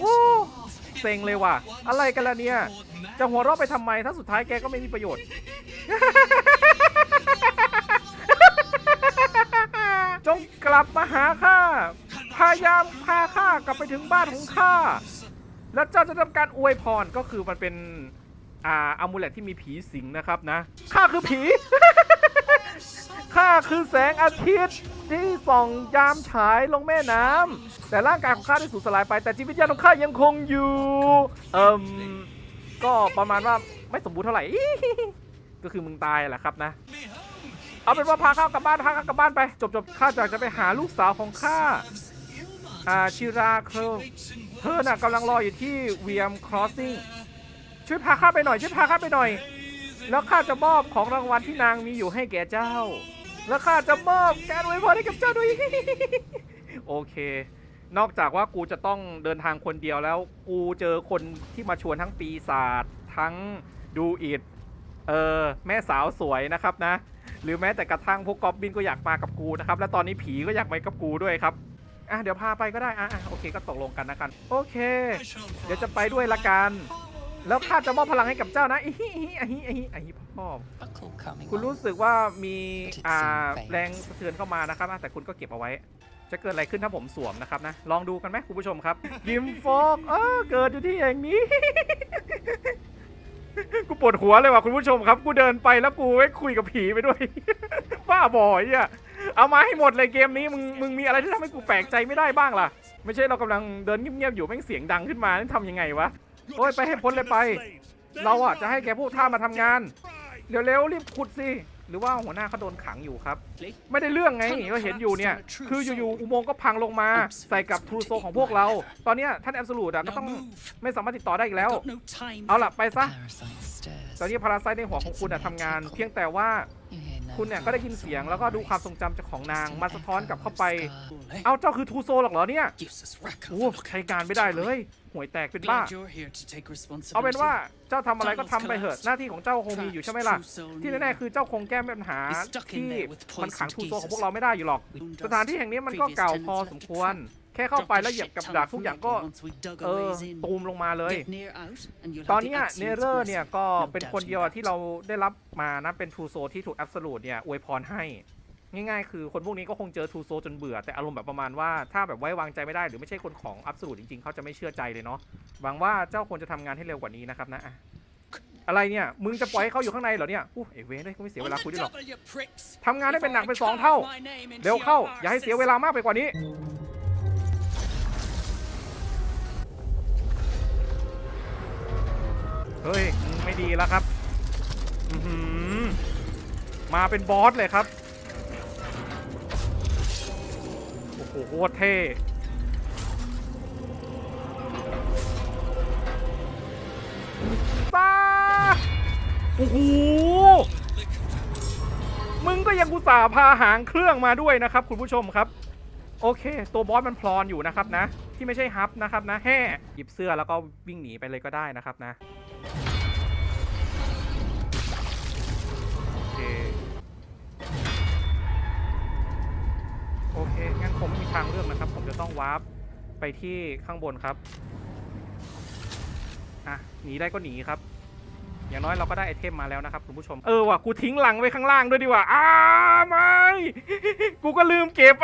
โอ้เซ็งเลยว่ะ อะไรกันล่ะเนี่ย จะหัวเราะไปทำไม ถ้าสุดท้ายแกก็ไม่มีประโยชน์ จงกลับมาหาข้า พยายามพาข้ากลับไปถึงบ้านของข้า แล้วเจ้าจะทำการอวยพรก็คือมันเป็น อ่าอามูเลตที่มีผีสิงนะครับนะ ข้าคือผี คือแสงอาทิตย์ที่ส่องยามฉายลงแม่น้ำแต่ร่างกายของข้าได้สูญสลายไป แต่จิตวิญญาณของข้ายังคงอยู่ เอิมก็ประมาณว่าไม่สมบูรณ์เท่าไหร่ ก็คือมึงตายแหละครับนะ เอาเป็นว่าพาข้ากลับบ้านพาข้ากลับบ้านไป จบจบข้าอยากจะไปหาลูกสาวของข้าอ่าชิราเคลเธอน่ะกำลังรออยู่ที่เวียมครอสซิ่งช่วยพาข้าไปหน่อยช่วยพาข้าไปหน่อย แล้วข้าจะมอบของรางวัลที่นางมีอยู่ให้แก่เจ้า แล้วข้าจะมอบการอวยพรให้กับเจ้าด้วย โอเค นอกจากว่ากูจะต้องเดินทางคนเดียวแล้ว กูเจอคนที่มาชวนทั้งปีศาจทั้งดูอิดเออแม่สาวสวยนะครับนะ หรือแม้แต่กระทั่งพวกกอบบินก็อยากมากับกูนะครับ และตอนนี้ผีก็อยากไปกับกูด้วยครับอะเดี๋ยวพาไปก็ได้อะโอเคก็ตกลงกันนะกัน โอเค เดี๋ยวจะไปด้วยละกัน แล้วข้าจะมอบพลังให้กับเจ้านะอีฮิอีฮิอีฮิอีฮิพ่อ buckle coming คุณ on. รู้สึกว่ามีอ่าแรงสะเทือนเข้ามานะครับอะแต่คุณก็เก็บเอาไว้ จะเกิดอะไรขึ้นถ้าผมสวมนะครับนะ ลองดูกันไหมคุณผู้ชมครับ ยิมโฟกเออเกิดอยู่ที่อย่างนี้ กูปวดหัวเลยว่ะคุณผู้ชมครับ กูเดินไปแล้วกูไว้คุยกับผีไปด้วย บ้าบอยอะเอามาให้หมดเลยเกมนี้มึงมึงมีอะไรที่ทำให้กูแปลกใจไม่ได้บ้างล่ะ ไม่ใช่เรากำลังเดินเงียบๆอยู่แม่งเสียงดังขึ้นมานี่ทำยังไงวะ โอ้ยไปให้พ้นเลยไป เราอะจะให้แกพวกท่ามาทำงาน เร็วๆรีบขุดสิ หรือว่าหัวหน้าเขาโดนขังอยู่ครับ ไม่ได้เรื่องไงก็เห็นอยู่เนี่ย คืออยู่ๆอุโมงค์ก็พังลงมา ใส่กับทรูโซของพวกเรา ตอนเนี้ยท่านแอบสูดอะก็ต้องไม่สามารถติดต่อได้อีกแล้ว เอาล่ะไปซะ Parasite stirs. ตอนนี้พาราไซต์ในหัวของคุณอะทำงาน เพียงแต่ว่า You hear no คุณเนี่ยก็ได้ยินเสียงแล้วก็ดูความทรงจำจากของนางมาสะท้อนกลับเข้าไป Scar. เอาเจ้าคือทรูโซหรอกเหรอเนี่ย Useless wreck of โอ้ a ใช้การไม่ได้เลย ห่วยแตกเป็นบ้า Glad you're here to take เอาเป็น responsibility. ว่าเจ้าทำอะไรก็ทำไปเถอะหน้าที่ของเจ้าคงมีอยู่ใช่ไหมล่ะ ที่แน่ๆคือเจ้าคงแก้ปัญหาที่มันขังทูโซของพวกเราไม่ได้อยู่หรอก สถานที่แห่งนี้มันก็เก่าพอสมควร แค่เข้าไปแล้วเหยียบกับดักทุกอย่างก็เออตูมลงมาเลย ตอนเนี้ยเนเรอร์เนี่ยก็เป็นคนเดียวที่เราได้รับมานะเป็นทูโซที่ถูกแอบสูตเนี่ยอวยพรให้ ง่ายๆ คือคนพวกนี้ก็คงเจอทูโซจนเบื่อ แต่อารมณ์แบบประมาณว่าถ้าแบบไว้วางใจไม่ได้หรือไม่ใช่คนของอั s สูตจริงๆ เขาจะไม่เชื่อใจเลยเนาะหวังว่าเจ้าควรจะทำงานให้เร็วกว่านี้นะครับนะอะอะไรเนี่ย มึงจะปล่อยให้เขาอยู่ข้างในเหรอเนี่ยอู้เอเวนเลยก็ไม่เสียเวลาคุยด้วยหรอกทำงานให้เป็นหนักเป็นสองเท่า เร็วเข้า อย่าให้เสียเวลามากไปกว่านี้ เฮ้ย ไม่ดีแล้วครับมาเป็นบอสเลยครับ โอ้โหโคตรเท่ตาโอ้โห มึงก็ยังกุส่าพาหางเครื่องมาด้วยนะครับ คุณผู้ชมครับ โอเค ตัวบอสมันพลอนอยู่นะครับนะ ที่ไม่ใช่ฮับนะครับนะแห่หยิบเสื้อแล้วก็วิ่งหนีไปเลยก็ได้นะครับนะ ผมไม่มีทางเลือกนะครับ ผมจะต้องวาร์ปไปที่ข้างบนครับอะหนีได้ก็หนีครับ อย่างน้อยเราก็ได้ไอเทมมาแล้วนะครับคุณผู้ชม เออว่ะกูทิ้งหลังไว้ข้างล่างด้วยดีกว่าอ้าไม่ กูก็ลืมเก็บ